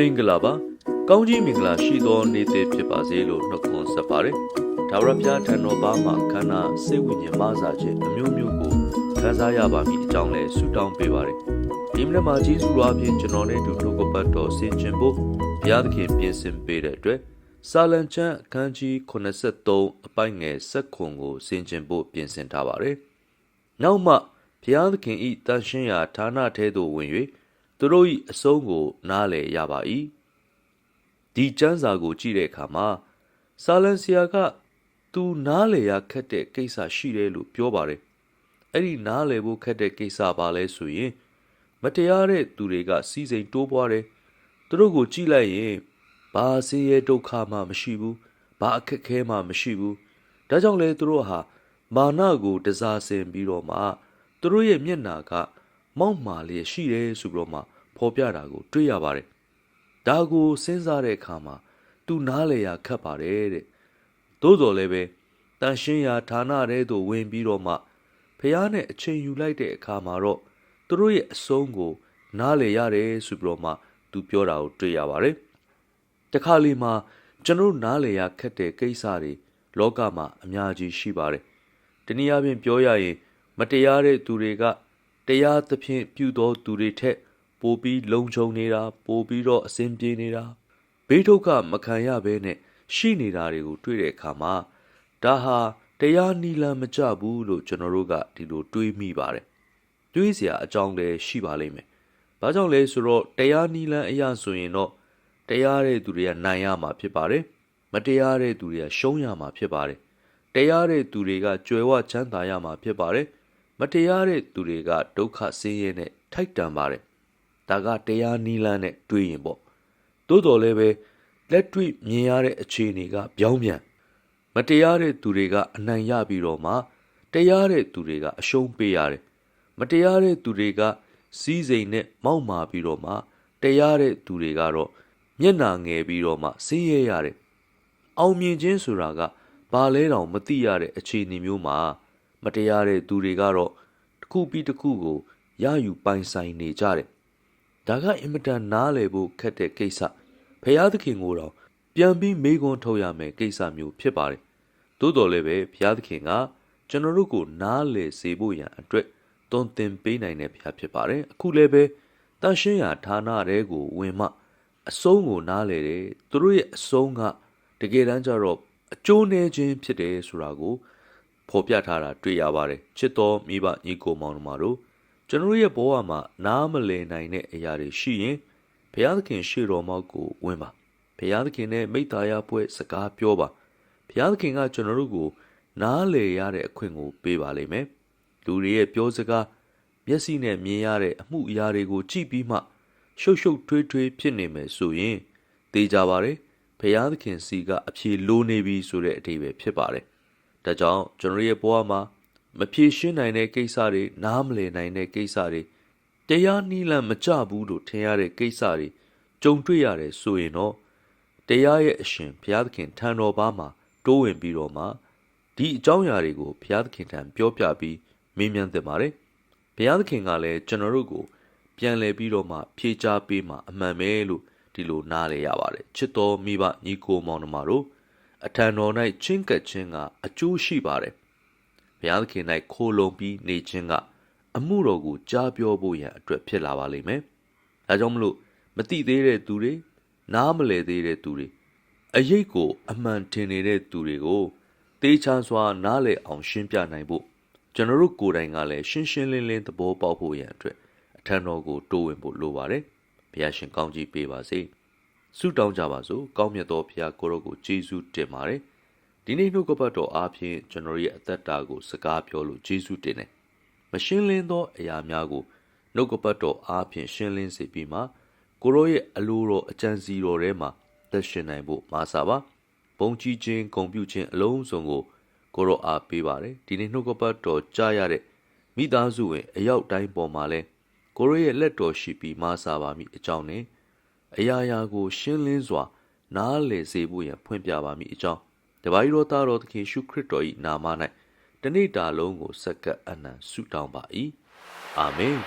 မင်္ဂလာပါကောင်းကြီးမင်္ဂလာရှိသောနေ့သစ်ဖြစ်ပါစေလို့နှုတ်ခွန်းဆက်ပါတယ်ဒါဝရဖျားထံတော်ဘာမှာခန္ဓာစိတ်ဝိညာဉ်မဆာခြင်းအမျိုးမျိုးကိုခံစားရပါမည်အကြောင်းလဲဆုတောင်းပေးပါတယ်ဒီမနေ့မှာဂျေဇုတော်အပြင်ကျွန်တော်နဲ့အတူနှုတ်ကပတ်တော်ဆင်ခြင်ဖို့ဘုရားသခင်ပြင်ဆင်ပေးတဲ့အတွက်စာလံချမ်းအခန်းကြီး83အပိုင်းငယ်7ခွန်ကိုဆင်ခြင်ဖို့ပြင်ဆင်ထားပါတယ်နောက်မှဘုရားသခင်ဤတန်ရှင်းရာဌာနထဲသို့ဝင်၍ သူတို့၏အဆုံးကို နားလည်ရပါ၏ဒီကျမ်းစာကိုကြည့်တဲ့အခါမှာဆာလန်ဆီယာကသူနားလည်ရခက်တဲ့ကိစ္စရှိတယ်လို့ပြောပါတယ်အဲ့ဒီနားလည်ဖို့ခက်တဲ့ကိစ္စပါလဲဆိုရင် မတရားတဲ့သူတွေကစီစိန်တိုးပွားတယ်သူတို့ကိုကြည့်လိုက်ရင်ဘာဆင်းရဲဒုက္ခမှမရှိဘူးဘာအခက်ခဲမှမရှိဘူးဒါကြောင့်လဲသူတို့ဟာမာနကိုတစားဆင်ပြီးတော့မှသူတို့ရဲ့မျက်နာကမောက်မာလျက်ရှိတယ်ဆိုပြီးတော့မှ ဖော်ပြတာကို တွေ့ရပါတယ်ဒါကိုစဉ်းစားတဲ့အခါမှာသူနားလေရခတ်ပါတယ်တဲ့သို့တော်လည်းပဲတန်ရှင်းရာဌာနထဲသို့ဝင်ပြီးတော့မှဖះနဲ့အချိန်ယူလိုက်တဲ့အခါမှာတော့သူတို့ရဲ့အဆုံးကို နားလေရတယ်ဆိုပြီးတော့မှ သူပြောတာကိုတွေ့ရပါတယ်တခါလေမှာကျွန်တော်နားလေရခက်တဲ့ကိစ္စတွေလောကမှာအများကြီးရှိပါတယ်တနည်းအားဖြင့်ပြောရရင် မတရားတဲ့သူတွေကတရားသဖြင့်ပြုသောသူတွေထက် ပိုပြီးလုံခြုံနေတာပိုပြီးတော့အဆင်ပြေနေတာဘေးထုတ်ကမခံရဘဲနဲ့ရှိနေတာတွေကိုတွေ့တဲ့အခါမှာဒါဟာတရားနီလန်မကြဘူးလို့ကျွန်တော်တို့ကဒီလိုတွေးမိပါတယ်တွေးစရာအကြောင်းလည်းရှိပါလိမ့်မယ်ဘာကြောင့်လဲဆိုတော့တရားနီလန်အရာဆိုရင်တော့တရားတဲ့သူတွေကနိုင်ရမှာဖြစ်ပါတယ်မတရားတဲ့သူတွေကရှုံးရမှာဖြစ်ပါတယ်တရားတဲ့သူတွေကကြွယ်ဝချမ်းသာရမှာဖြစ်ပါတယ်မတရားတဲ့သူတွေကဒုက္ခဆင်းရဲနဲ့ထိုက်တန်ပါတယ် ဒါကတရားနီးလန်းနဲ့တွေးရင်ပေါ့သို့တော်လည်းပဲလက်တွေ့မြင်ရတဲ့အခြေအနေကပြောင်းပြန်မတရားတဲ့သူတွေကအနိုင်ရပြီးတော့မှတရားတဲ့သူတွေကအရှုံးပေးရတယ်မတရားတဲ့သူတွေကစီးစိမ်နဲ့မောက်မာပြီးတော့မှတရားတဲ့သူတွေကတော့မျက်နာငယ်ပြီးတော့မှဆင်းရဲရတယ်အောင်မြင်ခြင်းဆိုတာကဘာလဲတောင်မသိရတဲ့အခြေအနေမျိုးမှာမတရားတဲ့သူတွေကတော့တစ်ခုပြီးတစ်ခုကိုရယူပိုင်ဆိုင်နေကြတယ်။ ဒါကအင်မတန်နားလည်ဖို့ခက်တဲ့ကိစ္စဖျားသခင်ကိုတော့ပြန်ပြီးမေးခွန်းထုတ်ရမယ်ကိစ္စမျိုးဖြစ်ပါတယ်။သို့တော်လည်းပဲဖျားသခင်ကကျွန်တော်တို့ကိုနားလည်စေဖို့ရန်အတွက်တွန်းတင်ပေးနိုင်တဲ့ဖျားဖြစ်ပါတယ်။အခုလည်းပဲတန်ရှင်းရာဌာနတဲကိုဝင်မှအဆုံးကိုနားလေတယ်။သူတို့ရဲ့အဆုံးကတကယ်တမ်းကျတော့အကျိုးနည်းခြင်းဖြစ်တယ်ဆိုတာကိုဖော်ပြထားတာတွေ့ရပါတယ်ချစ်တော်မိဘညီကိုမောင်နှမတို့ ကျွန်တော်ရဲ့ဘဝမှာနားမလည်နိုင်တဲ့အရာတွေရှိရင်ဘုရားသခင်ရှေ့တော်မောက်ကိုဝင်ပါဘုရားသခင်နဲ့မိသားရပွဲစကားပြောပါဘုရားသခင်ကကျွန်တော်တို့ကို နားလည်ရတဲ့အခွင့်ကိုပေးပါလိမ့်မယ်လူတွေရဲ့ပြောစကားမျက်စိနဲ့မြင်ရတဲ့အမှုအရာတွေကိုကြည့်ပြီးမှ ရှုပ်ရှုပ်ထွေးထွေးဖြစ်နေမယ်ဆိုရင်သိကြပါလေဘုရားသခင်စီကအဖြေလိုနေပြီဆိုတဲ့အဓိပ္ပာယ်ဖြစ်ပါတယ်ဒါကြောင့်ကျွန်တော်ရဲ့ဘဝမှာ မဖြေရှင်းနိုင်တဲ့ကိစ္စတွေနားမလည်နိုင်တဲ့ကိစ္စတွေတရားနည်းလမ်းမကျဘူးလို့ထင်ရတဲ့ကိစ္စတွေကြုံတွေ့ရတယ်ဆိုရင်တော့တရားရဲ့အရှင်ဘုရားသခင်ထံတော်ဘာမှာတိုးဝင်ပြီးတော့မှဒီအကြောင်းအရာတွေကိုဘုရားသခင်ထံပြောပြပြီးမေးမြန်းသင့်ပါတယ်ဘုရားသခင်ကလည်းကျွန်တော်တို့ကို ပြန်လည်ပြီးတော့မှ ဖြေချပေးမှအမှန်ပဲလို့ဒီလိုနားလည်ရပါတယ်ချစ်တော်မိဘညီကိုမောင်နှမတို့အထံတော်၌ချင်းကပ်ခြင်းကအကျိုးရှိပါတယ် ဘုရားသခင်၌ခိုလုံပြီးနေခြင်းကအမှုတော်ကိုကြားပြောဖို့ရန်အတွက်ဖြစ်လာပါလိမ့်မယ်ဒါကြောင့်မလို့မတိသေးတဲ့သူတွေနားမလည်သေးတဲ့သူတွေအရေးကိုအမှန်ထင်နေတဲ့သူတွေကိုတေးချစွာနားလည်အောင်ရှင်းပြနိုင်ဖို့ကျွန်တော်တို့ကိုယ်တိုင်ကလည်းရှင်းရှင်းလင်းလင်းသဘောပေါက်ဖို့ရန်အတွက်အထံတော်ကိုတိုးဝင်ဖို့လိုပါတယ်ဘုရားရှင်ကောင်းကြီးပေးပါစေ။ဆုတောင်းကြပါစို့ကောင်းမြတ်သောဘုရားကိုရောကိုယေရှုတင်ပါတယ် ဒီနေ့နှုတ်ကပတ်တော်အားဖြင့်ကျွန်တော်ရဲ့အသက်တာကိုစကားပြောလို့ယေရှုတင်တယ်မရှင်းလင်းသောအရာများကိုနှုတ်ကပတ်တော်အားဖြင့်ရှင်းလင်းစေပြီးမှကိုရောရဲ့အလိုတော်အကြံစီတော်ထဲမှာသက်ရှင်နိုင်ဖို့မာစာပါဘုံကြီးခြင်းဂုံပြုခြင်းအလုံးစုံကိုကိုရောအားပေးပါတယ်ဒီနေ့နှုတ်ကပတ်တော်ကြားရတဲ့မိသားစုဝင်အရောက်တိုင်းပေါ်မှာလဲကိုရောရဲ့လက်တော်ရှိပြီးမာစာပါမိအကြောင်းနဲ့အရာရာကို ရှင်းလင်းစွာ နားလည်စေဖို့ရန်ဖွင့်ပြပါမည်အကြောင်း တပါးရီတော်သားတော်သခင်ရှုခရစ်တော်၏နာမ၌တနေ့တာလုံးကိုစက္ကပ်အနံဆုတောင်းပါ၏အာမင်